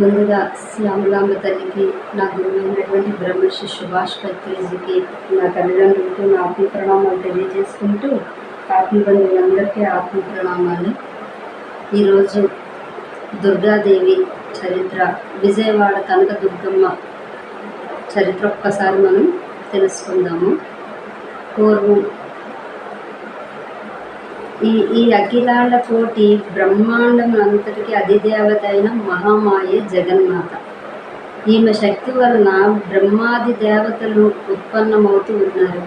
ముందుగా శ్యామలాంబ తల్లికి నా గురువైనటువంటి బ్రహ్మశ్రీ సుభాష్ పత్రిజీకి నా తల్లిదండ్రులకు నా ఆత్మీ ప్రణామాలు తెలియజేసుకుంటూ ఆత్మ బంధువులందరికీ ఆత్మ ప్రణామాలు. ఈరోజు దుర్గాదేవి చరిత్ర విజయవాడ కనక దుర్గమ్మ చరిత్ర ఒక్కసారి మనం తెలుసుకుందాము. పూర్వం ఈ ఈ అఖిలాండ కోటి బ్రహ్మాండం అంతటికి అధిదేవత అయిన మహామాయే జగన్మాత ఈమె శక్తి వలన బ్రహ్మాది దేవతలు ఉత్పన్నమవుతూ ఉన్నారు.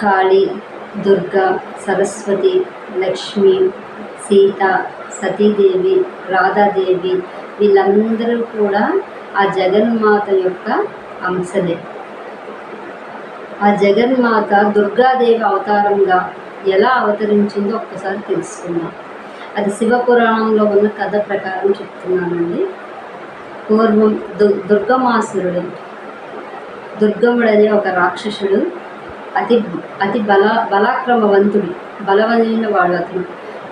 కాళి దుర్గా సరస్వతి లక్ష్మి సీత సతీదేవి రాధాదేవి వీళ్ళందరూ కూడా ఆ జగన్మాత యొక్క అంశలే. ఆ జగన్మాత దుర్గాదేవి అవతారంగా ఎలా అవతరించిందో ఒక్కసారి తెలుసుకుందాం. అది శివపురాణంలో ఉన్న కథ ప్రకారం చెప్తున్నానండి. పూర్వం దు దుర్గమాసురుడు. దుర్గముడనే ఒక రాక్షసుడు. అతి అతి బల బలాక్రమవంతుడు బలమైన వాడు అతను.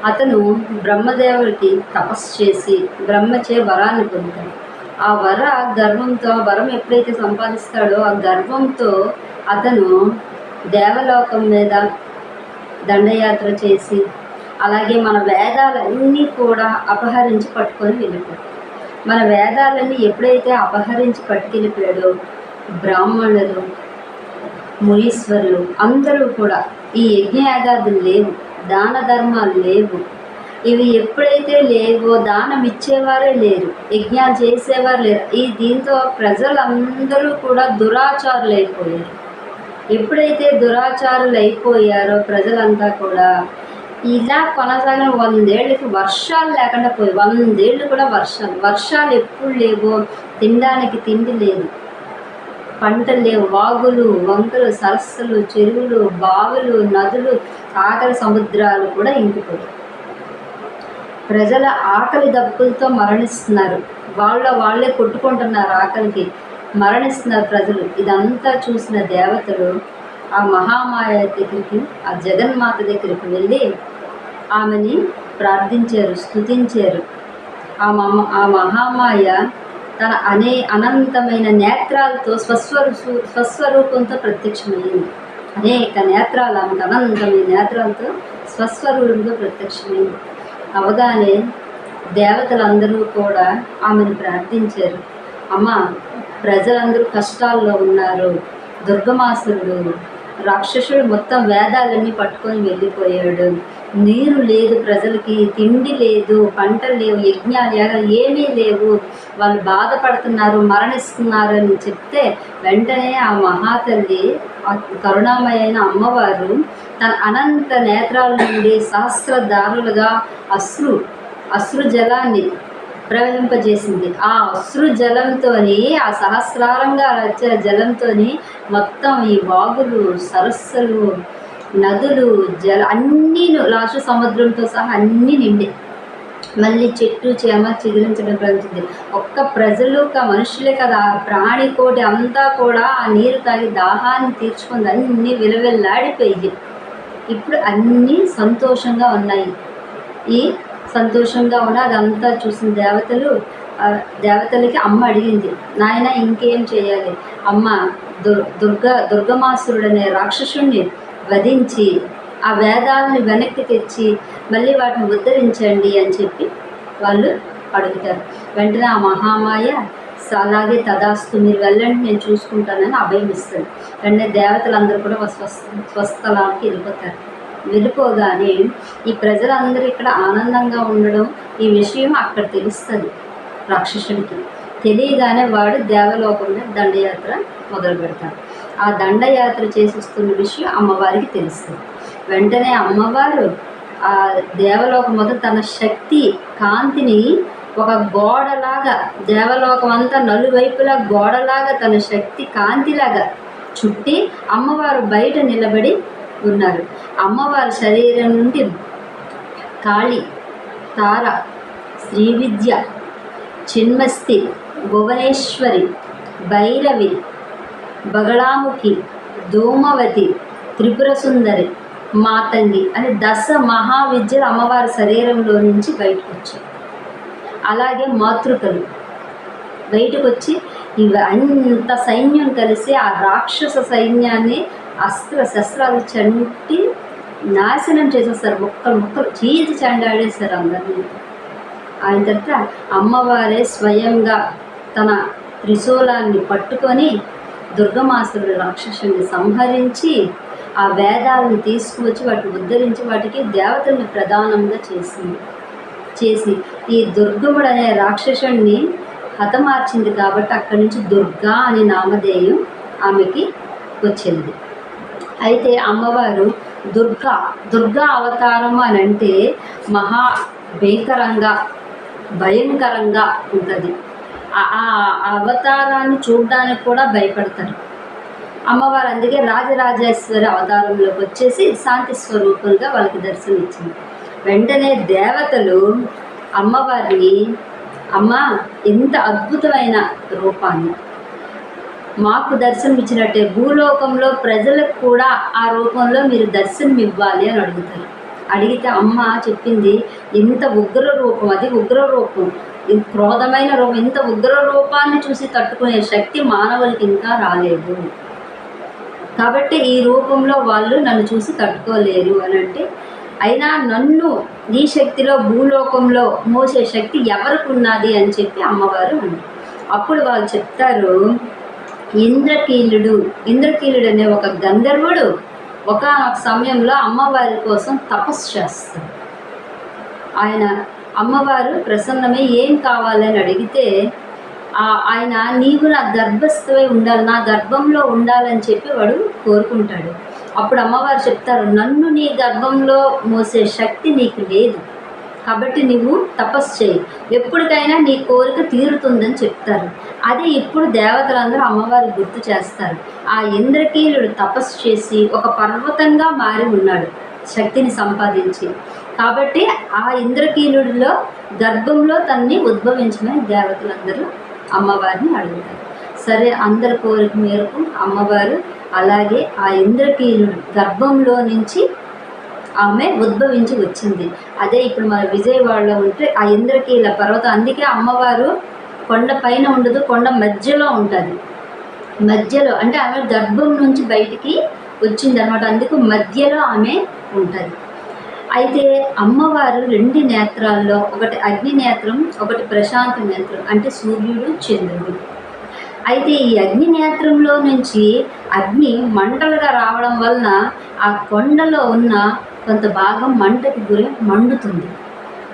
అతను బ్రహ్మదేవుడికి తపస్సు చేసి బ్రహ్మచే వరాన్ని పొందుతాడు. ఆ వర గర్వంతో ఆ వరం ఎప్పుడైతే సంపాదిస్తాడో ఆ గర్వంతో అతను దేవలోకం మీద దండయాత్ర చేసి అలాగే మన వేదాలన్నీ కూడా అపహరించి పట్టుకొని వెళ్ళిపోయాడు. మన వేదాలన్నీ ఎప్పుడైతే అపహరించి పట్టుకెళ్ళిపోయాడో బ్రాహ్మణులు మునీశ్వరులు అందరూ కూడా ఈ యజ్ఞయాగాదులు లేవు దాన ధర్మాలు లేవు. ఇవి ఎప్పుడైతే లేవో దానం ఇచ్చేవారే లేరు యజ్ఞాలు చేసేవారు లేరు. ఈ దీంతో ప్రజలందరూ కూడా దురాచారులు అయిపోయారు ఎప్పుడైతే దురాచారులు అయిపోయారో ప్రజలంతా కూడా ఇలా కొనసాగిన వందేళ్ళకి వర్షాలు లేకుండా పోయి వందేళ్ళు కూడా వర్షాలు వర్షాలు ఎప్పుడు లేవో తినడానికి తిండి లేదు. పంటలు లేవు వాగులు వంకలు సరస్సులు చెరువులు బావులు నదులు ఆకలి సముద్రాలు కూడా ఇంకిపోయాయి. ప్రజల ఆకలి దప్పులతో మరణిస్తున్నారు. వాళ్ళ వాళ్ళే కొట్టుకుంటున్నారు ఆకలికి. మరణిస్తున్నారు ప్రజలు. ఇదంతా చూసిన దేవతలు ఆ మహామాయ దగ్గరికి ఆ జగన్మాత దగ్గరికి వెళ్ళి ఆమెని ప్రార్థించారు స్తుతించారు. ఆ మమ ఆ మహామాయ తన అనే అనంతమైన నేత్రాలతో స్వస్వరు స్వస్వరూపంతో ప్రత్యక్షమైంది. అనేక నేత్రాలు ఆమెకు అనంతమైన నేత్రాలతో స్వస్వరూపంతో ప్రత్యక్షమైంది. అవగానే దేవతలందరూ కూడా ఆమెను ప్రార్థించారు. అమ్మ ప్రజలందరూ కష్టాల్లో ఉన్నారు. దుర్గమాసురుడు రాక్షసుడు మొత్తం వేదాలన్నీ పట్టుకొని వెళ్ళిపోయాడు. నీరు లేదు ప్రజలకి తిండి లేదు పంటలు లేవు యజ్ఞాలు యాగాలు ఏమీ లేవు. వాళ్ళు బాధపడుతున్నారు మరణిస్తున్నారు అని చెప్తే వెంటనే ఆ మహాతల్లి కరుణామయైన అమ్మవారు తన అనంత నేత్రాల నుండి సహస్రదారులుగా అశ్రు అశ్రు జలాన్ని ప్రవహింపజేసింది. ఆ అశ్రు జలంతోని ఆ సహస్రారంగా వచ్చే జలంతోని మొత్తం ఈ వాగులు సరస్సులు నదులు జల అన్నీ లాస్ట్ సముద్రంతో సహా అన్నీ నిండి. మళ్ళీ చెట్టు చేమ చిగురించడం ప్రారంభించింది. ఒక్క ప్రజలు ఒక మనుషులే కదా. ప్రాణికోటి ప్రాణి కోటి అంతా కూడా ఆ నీరు తాగి దాహాన్ని తీర్చుకుంది. అన్నీ విలవిల్లాడిపోయి ఇప్పుడు అన్నీ సంతోషంగా ఉన్నాయి. ఈ సంతోషంగా ఉన్న అదంతా చూసిన దేవతలు దేవతలకి అమ్మ అడిగింది నాయన ఇంకేం చేయాలి? అమ్మ దుర్ దుర్గ దుర్గమాసురుడు అనే రాక్షసుణ్ణి వధించి ఆ వేదాలని వెనక్కి తెచ్చి మళ్ళీ వాటిని ఉద్ధరించండి అని చెప్పి వాళ్ళు అడుగుతారు. వెంటనే ఆ మహామాయ అలాగే తదాస్తు మీరు వెళ్ళండి నేను చూసుకుంటానని అభయం ఇస్తుంది వెంటనే దేవతలందరూ కూడా స్వస్థ స్వస్థలానికి వెళ్ళిపోతారు. వెళ్ళిపోగానే ఈ ప్రజలందరూ ఇక్కడ ఆనందంగా ఉండడం ఈ విషయం అక్కడ తెలుస్తుంది రాక్షసుడికి. తెలియగానే వాడు దేవలోకంలో దండయాత్ర మొదలు పెడతాడు ఆ దండయాత్ర చేసిస్తున్న విషయం అమ్మవారికి తెలుస్తుంది. వెంటనే అమ్మవారు ఆ దేవలోకం మొదలు తన శక్తి కాంతిని ఒక గోడలాగా దేవలోకం అంతా నలువైపులా గోడలాగా తన శక్తి కాంతిలాగా చుట్టి అమ్మవారు బయట నిలబడి ఉన్నారు. అమ్మవారి శరీరం నుండి కాళి తార శ్రీవిద్య చిన్మస్తి భువనేశ్వరి భైరవి బగళాముఖి ధూమవతి త్రిపుర సుందరి మాతంగి అని దశ మహావిద్యలు అమ్మవారి శరీరంలో నుంచి బయటకు వచ్చాయి. అలాగే మాతృకలు. బయటకు వచ్చి ఇవి అంత సైన్యం కలిసి ఆ రాక్షస సైన్యాన్ని అస్త్ర శస్త్రాలు చంటి నాశనం చేసేస్తారు ముక్కలు ముక్కలు చీల్చి చండాడేస్తారు అందరినీ. ఆయన తర్వాత అమ్మవారే స్వయంగా తన త్రిశూలాన్ని పట్టుకొని దుర్గమాసురుడు రాక్షసుని సంహరించి ఆ వేదాలను తీసుకువచ్చి వాటిని ఉద్ధరించి వాటికి దేవతల్ని ప్రధానంగా చేసింది చేసి ఈ దుర్గముడు అనే రాక్షసుణ్ణి హతమార్చింది కాబట్టి అక్కడి నుంచి దుర్గా అనే నామధేయం ఆమెకి వచ్చింది. అయితే అమ్మవారు దుర్గా దుర్గా అవతారం అని అంటే మహా భీకరంగా భయంకరంగా ఉంటుంది. ఆ అవతారాన్ని చూడడానికి కూడా భయపడతారు. అమ్మవారు అందుకే రాజరాజేశ్వరి అవతారంలోకి వచ్చేసి శాంతి స్వరూపంగా వాళ్ళకి దర్శనం ఇచ్చింది వెంటనే దేవతలు అమ్మవారిని అమ్మ ఎంత అద్భుతమైన రూపాన్ని మాకు దర్శనం ఇచ్చినట్టే భూలోకంలో ప్రజలకు కూడా ఆ రూపంలో మీరు దర్శనం ఇవ్వాలి అని అడుగుతారు. అడిగితే అమ్మ చెప్పింది ఇంత ఉగ్ర రూపం అది ఉగ్ర రూపం. క్రోధమైన రూపం ఇంత ఉగ్ర రూపాన్ని చూసి తట్టుకునే శక్తి మానవులకి ఇంకా రాలేదు. కాబట్టి ఈ రూపంలో వాళ్ళు నన్ను చూసి తట్టుకోలేరు అని అంటే అయినా నన్ను ఈ శక్తిలో భూలోకంలో మోసే శక్తి ఎవరికి ఉన్నది? అని చెప్పి అమ్మవారు అన్నారు అప్పుడు వాళ్ళు చెప్తారు ఇంద్రకీలుడు. ఇంద్రకీలుడు అనే ఒక గంధర్వుడు ఒక సమయంలో అమ్మవారి కోసం తపస్సు చేస్తాడు. ఆయన అమ్మవారు ప్రసన్నమై ఏం కావాలని అడిగితే ఆయన నీవు నా గర్భస్థమై ఉండాలి నా గర్భంలో ఉండాలని చెప్పి వాడు కోరుకుంటాడు. అప్పుడు అమ్మవారు చెప్తారు నన్ను నీ గర్భంలో మోసే శక్తి నీకు లేదు. కాబట్టి నువ్వు తపస్సు చేయి. ఎప్పటికైనా నీ కోరిక తీరుతుందని చెప్తారు. అదే ఇప్పుడు దేవతలందరూ అమ్మవారి గుర్తు చేస్తారు. ఆ ఇంద్రకీలుడు తపస్సు చేసి ఒక పర్వతంగా మారి ఉన్నాడు. శక్తిని సంపాదించి. కాబట్టి ఆ ఇంద్రకీలుడిలో గర్భంలో తన్ని ఉద్భవించమని దేవతలందరూ అమ్మవారిని అడుగుతారు. సరే అందరి కోరిక మేరకు అమ్మవారు అలాగే ఆ ఇంద్రకీలుడు గర్భంలో నుంచి ఆమె ఉద్భవించి వచ్చింది. అదే ఇప్పుడు మన విజయవాడలో ఉంటే ఆ ఇంద్రకీల పర్వతం అందుకే అమ్మవారు కొండ పైన ఉండదు కొండ మధ్యలో ఉంటుంది. మధ్యలో అంటే ఆమె గర్భం నుంచి బయటికి వచ్చింది అనమాట అందుకు మధ్యలో ఆమె ఉంటుంది. అయితే అమ్మవారు రెండు నేత్రాల్లో ఒకటి అగ్ని నేత్రం ఒకటి ప్రశాంత నేత్రం అంటే సూర్యుడు చంద్రుడు. అయితే ఈ అగ్ని నేత్రంలో నుంచి అగ్ని మంటలుగా రావడం వలన ఆ కొండలో ఉన్న కొంత భాగం మంటకు గురి మండుతుంది.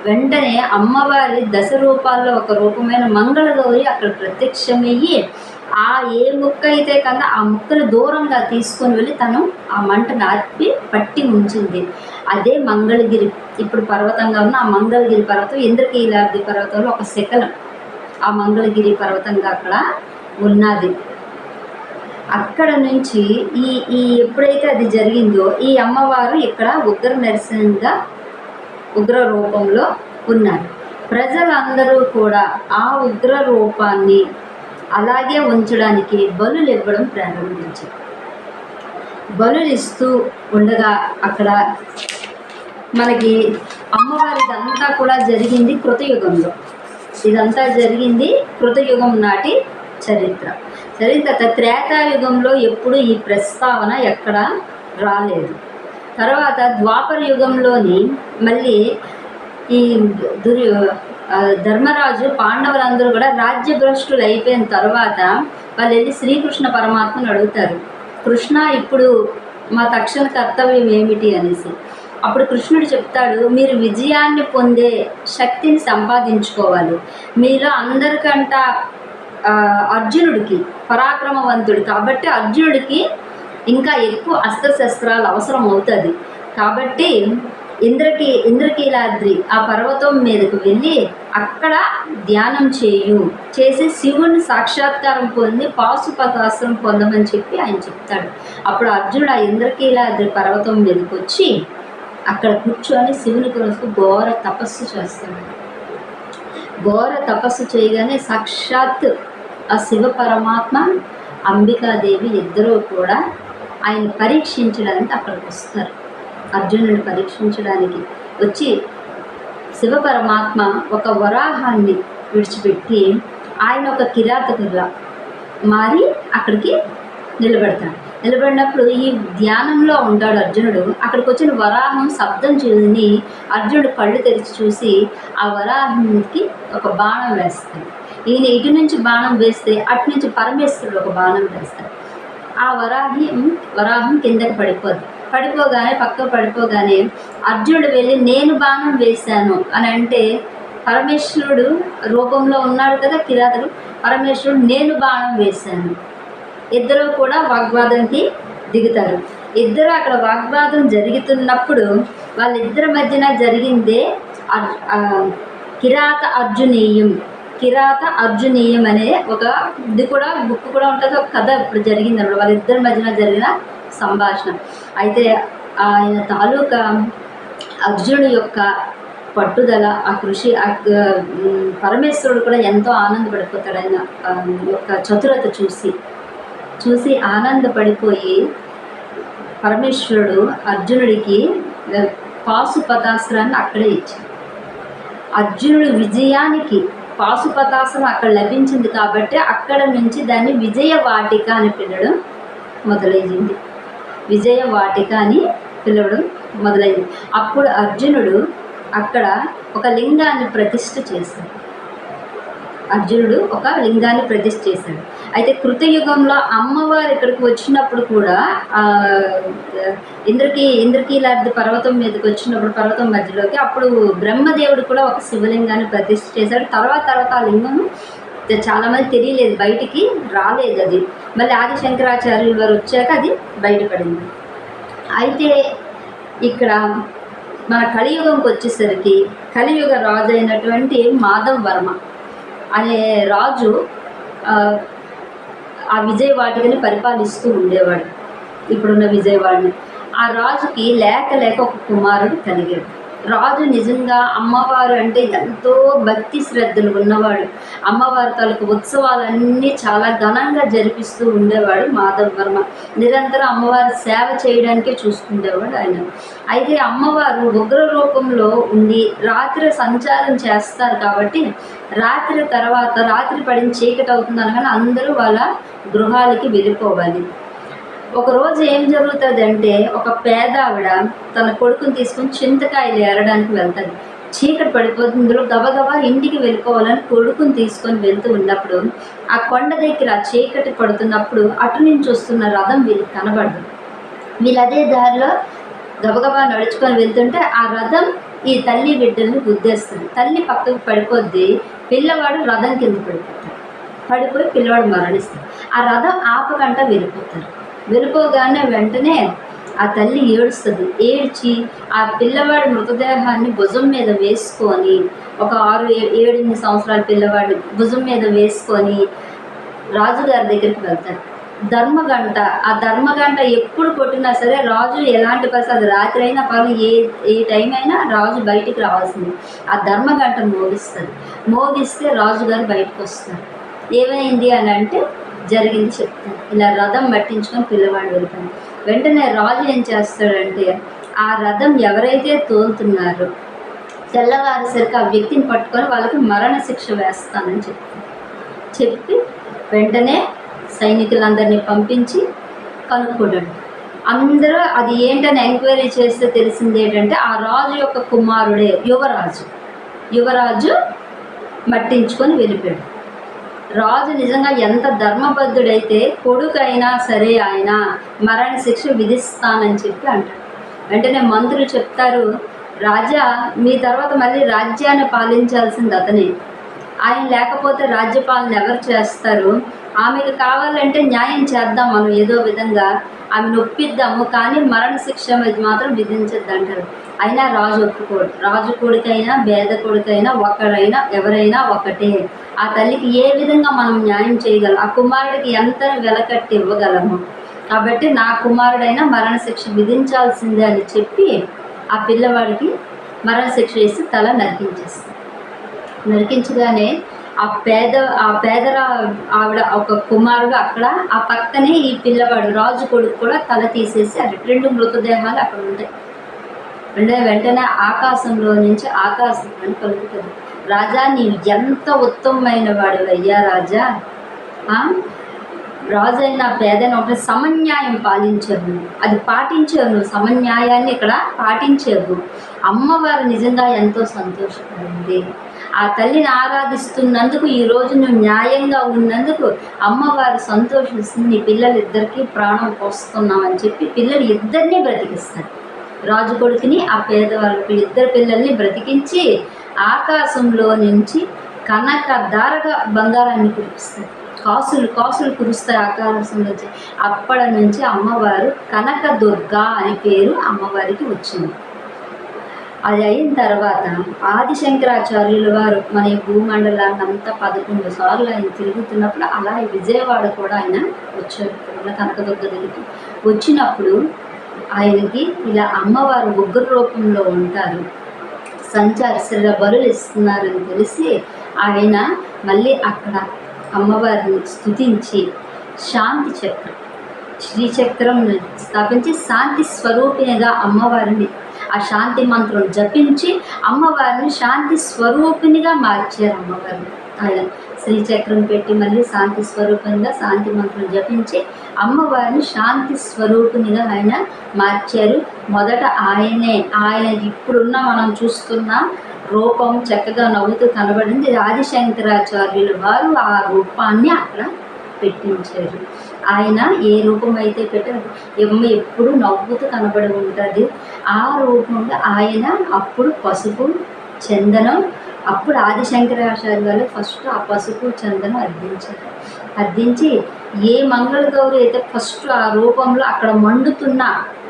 వెంటనే అమ్మవారి దశ రూపాల్లో ఒక రూపమైన మంగళగౌరి అక్కడ ప్రత్యక్షమయ్యి ఆ ఏ ముక్క అయితే కన్నా ఆ ముక్కను దూరంగా తీసుకొని వెళ్ళి తను ఆ మంటను ఆర్పి పట్టి ఉంచింది. అదే మంగళగిరి. ఇప్పుడు పర్వతంగా ఉన్న ఆ మంగళగిరి పర్వతం ఇంద్రకీలాద్రి పర్వతంలో ఒక శకలం. ఆ మంగళగిరి పర్వతంగా అక్కడ ఉన్నది. అక్కడ నుంచి ఈ ఈ ఎప్పుడైతే అది జరిగిందో ఈ అమ్మవారు ఇక్కడ ఉగ్ర నరసింహంగా ఉగ్ర రూపంలో ఉన్నారు. ప్రజలందరూ కూడా ఆ ఉగ్ర రూపాన్ని అలాగే ఉంచడానికి బలులు ఇవ్వడం ప్రారంభించారు. బలులు ఇస్తూ ఉండగా అక్కడ మనకి అమ్మవారి ఇదంతా కూడా జరిగింది కృతయుగంలో. ఇదంతా జరిగింది కృతయుగం నాటి చరిత్ర. సరే తర్వాత త్రేతాయుగంలో ఎప్పుడు ఈ ప్రస్తావన ఎక్కడ రాలేదు. తర్వాత ద్వాపర యుగంలోని మళ్ళీ ఈ దుర్యు ధర్మరాజు పాండవులందరూ కూడా రాజ్యభ్రష్టులు అయిపోయిన తర్వాత వాళ్ళు వెళ్ళి శ్రీకృష్ణ పరమాత్మను అడుగుతారు కృష్ణ ఇప్పుడు మా తక్షణ కర్తవ్యం ఏమిటి? అనేసి. అప్పుడు కృష్ణుడు చెప్తాడు మీరు విజయాన్ని పొందే శక్తిని సంపాదించుకోవాలి. మీలో అందరికంట అర్జునుడికి పరాక్రమవంతుడు. కాబట్టి అర్జునుడికి ఇంకా ఎక్కువ అస్త్రశస్త్రాలు అవసరం అవుతుంది కాబట్టి ఇంద్రకి ఇంద్రకీలాద్రి ఆ పర్వతం మీదకు వెళ్ళి అక్కడ ధ్యానం చేయు. చేసి శివుని సాక్షాత్కారం పొంది పాశుపతాస్త్రం పొందమని చెప్పి ఆయన చెప్తాడు. అప్పుడు అర్జునుడు ఆ ఇంద్రకీలాద్రి పర్వతం మీదకి వచ్చి అక్కడ కూర్చొని శివుని కొరకు ఘోర తపస్సు చేస్తాడు. ఘోర తపస్సు చేయగానే సాక్షాత్ ఆ శివ పరమాత్మ అంబికాదేవి ఇద్దరూ కూడా ఆయన పరీక్షించడానికి అక్కడికి వస్తారు. అర్జునుడు పరీక్షించడానికి వచ్చి శివ పరమాత్మ ఒక వరాహాన్ని విడిచిపెట్టి ఆయన ఒక కిరాతకుల్లా మారి అక్కడికి నిలబెడతాడు. నిలబడినప్పుడు ఈ ధ్యానంలో ఉంటాడు అర్జునుడు. అక్కడికి వచ్చిన వరాహం శబ్దం చూని అర్జునుడు కళ్ళు తెరిచి చూసి ఆ వరాహంకి ఒక బాణం వేస్తాడు. ఈయన ఇటు నుంచి బాణం వేస్తే అటు నుంచి పరమేశ్వరుడు ఒక బాణం వేస్తాడు. ఆ వరాహి వరాహం కిందకి పడిపోద్ది పడిపోగానే పక్క పడిపోగానే అర్జునుడు వెళ్ళి నేను బాణం వేశాను అని అంటే పరమేశ్వరుడు రూపంలో ఉన్నాడు కదా కిరాతుడు పరమేశ్వరుడు నేను బాణం వేశాను. ఇద్దరు కూడా వాగ్వాదంకి దిగుతారు. ఇద్దరు అక్కడ వాగ్వాదం జరుగుతున్నప్పుడు వాళ్ళిద్దరి మధ్యన జరిగిందే అర్- కిరాత అర్జునీయం కిరాత అర్జునీయం అనే ఒక ఇది కూడా బుక్ కూడా ఉంటుంది. ఒక కథ ఇప్పుడు జరిగింది అనమాట వాళ్ళిద్దరి మధ్యన జరిగిన సంభాషణ. అయితే ఆయన తాలూకా అర్జునుడి యొక్క పట్టుదల ఆ కృషి ఆ పరమేశ్వరుడు కూడా ఎంతో ఆనందపడిపోతాడు ఆయన యొక్క చతురత చూసి. చూసి ఆనందపడిపోయి పరమేశ్వరుడు అర్జునుడికి పాశుపతాస్త్రాన్ని అక్కడే ఇచ్చాడు. అర్జునుడి విజయానికి పాశుపతాసనం అక్కడ లభించింది కాబట్టి అక్కడ నుంచి దాన్ని విజయవాటిక అని పిలవడం మొదలైంది విజయవాటిక అని పిలవడం మొదలైంది అప్పుడు అర్జునుడు అక్కడ ఒక లింగాన్ని ప్రతిష్ఠ చేశాడు. అర్జునుడు ఒక లింగాన్ని ప్రతిష్ఠ చేశాడు. అయితే కృతయుగంలో అమ్మవారు ఇక్కడికి వచ్చినప్పుడు కూడా ఆ, ఇంద్రకి ఇంద్రకీలాద్రి పర్వతం మీదకి వచ్చినప్పుడు పర్వతం మధ్యలోకి అప్పుడు బ్రహ్మదేవుడు కూడా ఒక శివలింగాన్ని ప్రతిష్ఠ చేశాడు. తర్వాత తర్వాత ఆ లింగం చాలామంది తెలియలేదు. బయటికి రాలేదు అది. మళ్ళీ ఆది శంకరాచార్యుల వారు వచ్చాక అది బయటపడింది. అయితే ఇక్కడ మన కలియుగంకి వచ్చేసరికి కలియుగ రాజు అయినటువంటి మాధవ్ వర్మ అనే రాజు ఆ, విజయవాడిని పరిపాలిస్తూ ఉండేవాడు. ఇప్పుడున్న విజయవాడని. ఆ రాజుకి లేక లేక ఒక కుమారుడు కలిగాడు. రాజు నిజంగా అమ్మవారు అంటే ఎంతో భక్తి శ్రద్ధలు ఉన్నవాడు. అమ్మవారి తాలూకు ఉత్సవాలన్నీ చాలా ఘనంగా జరిపిస్తూ ఉండేవాడు మాధవ్ వర్మ. నిరంతరం అమ్మవారి సేవ చేయడానికే చూసుకుండేవాడు ఆయన. అయితే అమ్మవారు ఉగ్ర రూపంలో ఉండి రాత్రి సంచారం చేస్తారు కాబట్టి రాత్రి తర్వాత రాత్రి పడిన చీకటి అవుతుంది అనగానే అందరూ వాళ్ళ గృహాలకి వెళ్ళిపోవాలి. ఒకరోజు ఏం జరుగుతుంది అంటే ఒక పేద ఆవిడ తన కొడుకుని తీసుకుని చింతకాయలు ఏరడానికి వెళ్తుంది. చీకటి పడిపోతుంది. ఇందులో గబగబా ఇంటికి వెళ్ళిపోవాలని కొడుకుని తీసుకొని వెళ్తూ ఉన్నప్పుడు ఆ కొండ దగ్గర ఆ చీకటి పడుతున్నప్పుడు అటు నుంచి వస్తున్న రథం వీళ్ళకి కనబడదు. వీళ్ళు అదే దారిలో గబగబా నడుచుకొని వెళ్తుంటే ఆ రథం ఈ తల్లి బిడ్డల్ని గుద్దేస్తుంది. తల్లి పక్కకు పడిపోద్ది. పిల్లవాడు రథం కింద పడిపోతాడు. పడిపోయి పిల్లవాడు మరణిస్తాడు. ఆ రథం ఆపకంట వెళ్ళిపోతారు. వెళ్ళిపోగానే వెంటనే ఆ తల్లి ఏడుస్తుంది. ఏడ్చి ఆ పిల్లవాడి మృతదేహాన్ని భుజం మీద వేసుకొని ఒక ఆరు ఏడెనిమిది సంవత్సరాల పిల్లవాడి భుజం మీద వేసుకొని రాజుగారి దగ్గరికి వెళ్తాడు ధర్మగంట ఆ ధర్మగంట ఎప్పుడు కొట్టినా సరే రాజు ఎలాంటి పరిస్థితి? అది రాత్రి అయినా పర్లేదు ఏ ఏ టైం అయినా రాజు బయటికి రావాల్సింది. ఆ ధర్మగంట మోగిస్తుంది. మోగిస్తే రాజుగారు బయటకు వస్తారు ఏమైంది అని అంటే జరిగింది చెప్తాను. ఇలా రథం పట్టించుకొని పిల్లవాడు వెళ్తాడు వెంటనే రాజు ఏం చేస్తాడంటే ఆ రథం ఎవరైతే తోలుతున్నారో తెల్లవారేసరికి ఆ వ్యక్తిని పట్టుకొని వాళ్ళకి మరణశిక్ష వేస్తానని చెప్పి చెప్పి వెంటనే సైనికులందరినీ పంపించి కనుక్కోడాడు. అందరూ అది ఏంటని ఎంక్వైరీ చేస్తే తెలిసింది ఏంటంటే ఆ రాజు యొక్క కుమారుడే యువరాజు. యువరాజు మట్టించుకొని వెళ్ళిపోయాడు. రాజు నిజంగా ఎంత ధర్మబద్ధుడైతే కొడుకైనా సరే ఆయన మరణ శిక్ష విధిస్తానని చెప్పి అంటాడు. వెంటనే మంత్రులు చెప్తారు రాజా మీ తర్వాత మళ్ళీ రాజ్యాన్ని పాలించాల్సింది అతనే. ఆయన లేకపోతే రాజ్యపాలన ఎవరు చేస్తారు? ఆమెకు కావాలంటే న్యాయం చేద్దాం మనం ఏదో విధంగా. ఆమెను ఒప్పిద్దాము కానీ మరణశిక్ష మాత్రం విధించద్దు అంటారు అయినా రాజు ఒప్పుకోడు. రాజు కొడుకైనా పేద కొడుకైనా ఒకరైనా ఎవరైనా ఒకటే. ఆ తల్లికి ఏ విధంగా మనం న్యాయం చేయగలం? ఆ కుమారుడికి ఎంత వెలకట్టి ఇవ్వగలము? కాబట్టి నా కుమారుడైనా మరణశిక్ష విధించాల్సిందే అని చెప్పి ఆ పిల్లవాడికి మరణశిక్ష వేసి తల నరికించేస్తారు నరికించగానే ఆ పేద ఆ పేదర ఆవిడ ఒక కుమారుడు అక్కడ ఆ పక్కనే ఈ పిల్లవాడు రాజు కొడుకు కూడా తల తీసేసి అటు రెండు మృతదేహాలు అక్కడ ఉంటాయి. అంటే వెంటనే ఆకాశంలో నుంచి ఆకాశం అని పలుకుతుంది. రాజా నీవు ఎంత ఉత్తమమైన వాడు అయ్యా రాజా? రాజు అయిన పేదైన ఒకటి సమన్యాయం పాలించరు అది పాటించావు నువ్వు సమన్యాయాన్ని ఇక్కడ పాటించావు అమ్మవారు నిజంగా ఎంతో సంతోషపడింది. ఆ తల్లిని ఆరాధిస్తున్నందుకు ఈ రోజు నువ్వు న్యాయంగా ఉన్నందుకు అమ్మవారు సంతోషిస్తుంది. నీ పిల్లలిద్దరికీ ప్రాణం పోస్తున్నామని చెప్పి పిల్లలు ఇద్దరినీ బ్రతికిస్తారు. రాజు కొడుకుని ఆ పేదవాళ్ళకి ఇద్దరు పిల్లల్ని బ్రతికించి ఆకాశంలో నుంచి కనక దారగా బంగారాన్ని కురిపిస్తారు. కాసులు కాసులు కురుస్తాయి ఆకాశం నుంచి. అప్పటి నుంచి అమ్మవారు కనక దుర్గా అని పేరు అమ్మవారికి వచ్చింది. అది అయిన తర్వాత ఆదిశంకరాచార్యుల వారు మన ఈ భూమండలాన్ని అంతా పదకొండు సార్లు ఆయన తిరుగుతున్నప్పుడు అలా విజయవాడ కూడా ఆయన వచ్చారు. కనకదుర్గ దగ్గరికి వచ్చినప్పుడు ఆయనకి ఇలా అమ్మవారు ఉగ్ర రూపంలో ఉంటారు. సంచార శరీర బరులు ఇస్తున్నారని తెలిసి ఆయన మళ్ళీ అక్కడ అమ్మవారిని స్తుతించి శాంతి చక్రం శ్రీచక్రం స్థాపించి శాంతి స్వరూపిణిగా అమ్మవారిని ఆ శాంతి మంత్రం జపించి అమ్మవారిని శాంతి స్వరూపిణిగా మార్చారు అమ్మవారిని ఆయన శ్రీచక్రం పెట్టి మళ్ళీ శాంతి స్వరూపంగా శాంతి మంత్రం జపించి అమ్మవారిని శాంతి స్వరూపిణిగా ఆయన మార్చారు. మొదట ఆయనే ఆయన ఇప్పుడున్న మనం చూస్తున్న రూపం చక్కగా నవ్వుతూ కనబడింది. ఆదిశంకరాచార్యుల వారు ఆ రూపాన్ని అక్కడ పెట్టించారు. ఆయన ఏ రూపం అయితే పెట్టారు ఎమ్మ ఎప్పుడు నవ్వుతూ కనబడి ఉంటుంది. ఆ రూపంలో ఆయన అప్పుడు పసుపు చందనం అప్పుడు ఆదిశంకరాచార్య వాళ్ళు ఫస్ట్ ఆ పసుపు చందనం అర్ధించారు. అర్ధించి ఏ మంగళగౌరి అయితే ఫస్ట్ ఆ రూపంలో అక్కడ మండుతున్న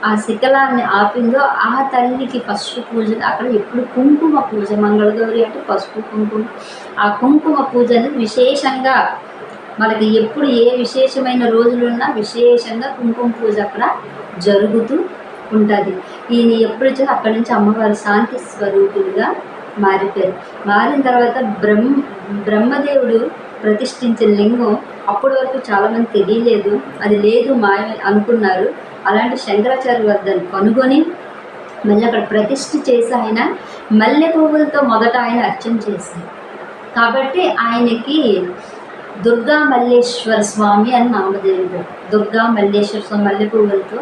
ఆ శిఖలాన్ని ఆపిందో ఆ తల్లికి ఫస్ట్ పూజ అక్కడ ఎప్పుడు కుంకుమ పూజ మంగళగౌరి అంటే పసుపు కుంకుమ. ఆ కుంకుమ పూజ అనేది విశేషంగా మనకి ఎప్పుడు ఏ విశేషమైన రోజులున్నా విశేషంగా కుంకుమ పూజ అక్కడ జరుగుతూ ఉంటుంది. ఈయన ఎప్పుడు వచ్చి అక్కడి నుంచి అమ్మవారి శాంతి స్వరూపులుగా మారిపోయారు. మారిన తర్వాత బ్రహ్మ బ్రహ్మదేవుడు ప్రతిష్ఠించిన లింగం అప్పటి వరకు చాలామంది తెలియలేదు. అది లేదు మాయ అనుకున్నారు. అలాంటి శంకరాచార్య వద్దని కనుగొని మళ్ళీ అక్కడ ప్రతిష్ఠ చేసి ఆయన మల్లె పువ్వులతో మొదట ఆయన అర్చన చేశారు. కాబట్టి ఆయనకి దుర్గా మల్లేశ్వర స్వామి అని నామధేయుడు దుర్గా మల్లేశ్వర స్వామి మల్లె పువ్వులతో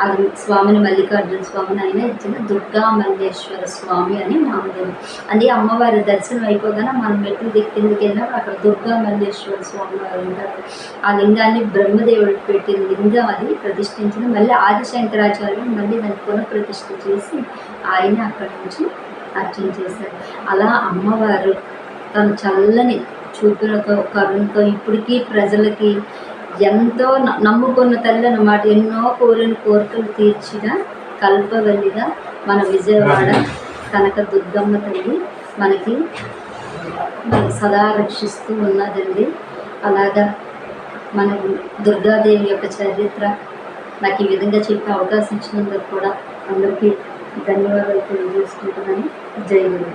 అది స్వామిని మల్లికార్జున స్వామిని ఆయన ఇచ్చిన దుర్గా మల్లేశ్వర స్వామి అని నామదేవుడు అదే అమ్మవారి దర్శనం అయిపోగానే మనం మెట్లు దిక్కు వెళ్ళినప్పుడు అక్కడ దుర్గా మల్లేశ్వర స్వామి వారు ఉంటారు. ఆ లింగాన్ని బ్రహ్మదేవుడు పెట్టిన లింగం అది ప్రతిష్ఠించిన మళ్ళీ ఆదిశంకరాచార్యులు మళ్ళీ దాన్ని పునఃప్రతిష్ఠ చేసి ఆయన అక్కడి నుంచి అర్చన చేశారు. అలా అమ్మవారు తను చల్లని చూపులతో కరుణతో ఇప్పటికీ ప్రజలకి ఎంతో నమ్ముకున్న తల్లి అన్నమాట. ఎన్నో కోరిన కోరికలు తీర్చిన కల్పవల్లిగా మన విజయవాడ కనక దుర్గమ్మ తల్లి మనకి సదా రక్షిస్తూ ఉన్నదండి. అలాగా మన దుర్గాదేవి యొక్క చరిత్ర నాకు ఈ విధంగా చెప్పే అవకాశం ఇచ్చినందుకు కూడా అందరికీ ధన్యవాదాలు తెలియజేసుకుంటున్నాను. జై గురు